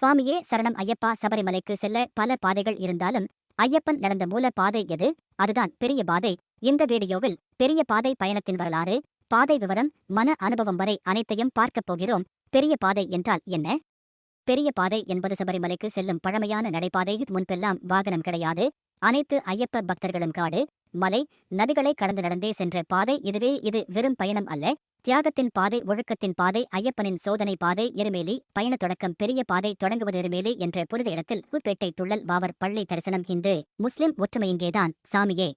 சுவாமியே சரணம் ஐயப்பா சபரிமலைக்கு செல்ல பல பாதைகள் இருந்தாலும் ஐயப்பன் நடந்த மூல பாதை எது? அதுதான் பெரிய பாதை. இந்த வீடியோவில் பெரிய பாதை பயணத்தின் வரலாறு பாதை விவரம் மன அனுபவம் வரை அனைத்தையும் பார்க்கப் போகிறோம். பெரிய பாதை என்றால் என்ன? பெரிய பாதை என்பது சபரிமலைக்கு செல்லும் பழமையான நடைபாதை. முன்பெல்லாம் வாகனம் கிடையாது. அனைத்து ஐயப்ப பக்தர்களும் காடு மலை நதிகளை கடந்து நடந்தே சென்ற பாதை. இதுவே இது வெறும் பயணம் அல்ல. தியாகத்தின் பாதை ஒழுக்கத்தின் பாதை ஐயப்பனின் சோதனை பாதை எருமேலி பயண தொடக்கம் பெரிய பாதை தொடங்குவது எருமேலி என்ற புனித இடத்தில் புதுப்பேட்டை துள்ளல் வாவர் பள்ளி தரிசனம் இந்து முஸ்லிம் ஒற்றுமை இங்கேதான் சாமியே.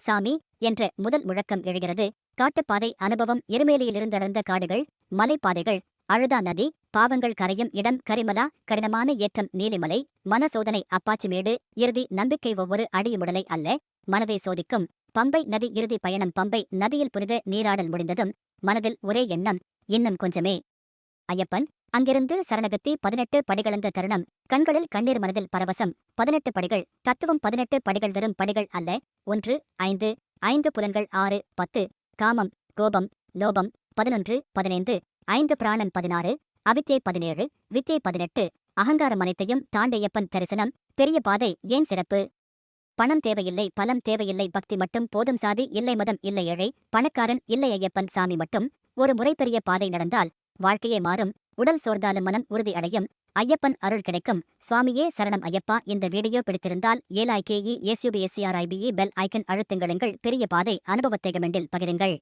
சாமி என்ற முதல் முழக்கம் எழுகிறது. காட்டுப்பாதை அனுபவம் எருமேலியிலிருந்தடர்ந்த காடுகள் மலைப்பாதைகள் அழுதா நதி பாவங்கள் கரையும் இடம் கரிமலா கடினமான ஏற்றம் நீலிமலை மன சோதனை அப்பாச்சிமேடு இறுதி நம்பிக்கை ஒவ்வொரு அடியுமுடலை அல்ல மனதை சோதிக்கும். பம்பை நதி இறுதி பயணம். பம்பை நதியில் புனித நீராடல் முடிந்ததும் மனதில் ஒரே எண்ணம் இன்னும் கொஞ்சமே. ஐயப்பன் அங்கிருந்து சரணகத்தி பதினெட்டு படிகளந்த தருணம். கண்களில் கண்ணீர் மனதில் பரவசம். பதினெட்டு படிகள் தத்துவம் பதினெட்டு படிகள் தரும் படிகள் அல்ல. ஒன்று ஐந்து ஐந்து புலன்கள் ஆறு பத்து. காமம் கோபம் லோபம் பதினொன்று பதினைந்து. ஐந்து பிராணன் பதினாறு. அவித்யை பதினேழு. வித்யை பதினெட்டு. அகங்காரம் அனைத்தையும் தாண்டையப்பன் தரிசனம். பெரிய பாதை ஏன் சிறப்பு? பணம் தேவையில்லை பலம் தேவையில்லை பக்தி மட்டும் போதும் சாதி இல்லை மதம் இல்லை ஏழை பணக்காரன் இல்லை ஐயப்பன் சாமி மட்டும். ஒரு முறை பெரிய பாதை நடந்தால் வாழ்க்கையே மாறும். உடல் சோர்ந்தாலும் மனம் உறுதி அடையும். ஐயப்பன் அருள் கிடைக்கும். சுவாமியே சரணம் ஐயப்பா. இந்த வீடியோ பிடித்திருந்தால் ஏலாய் கேஇ பெல் ஐக்கன் அழுத்துங்களுங்கள் பெரிய பாதை அனுபவத்தை கமெண்டில் பகிருங்கள்.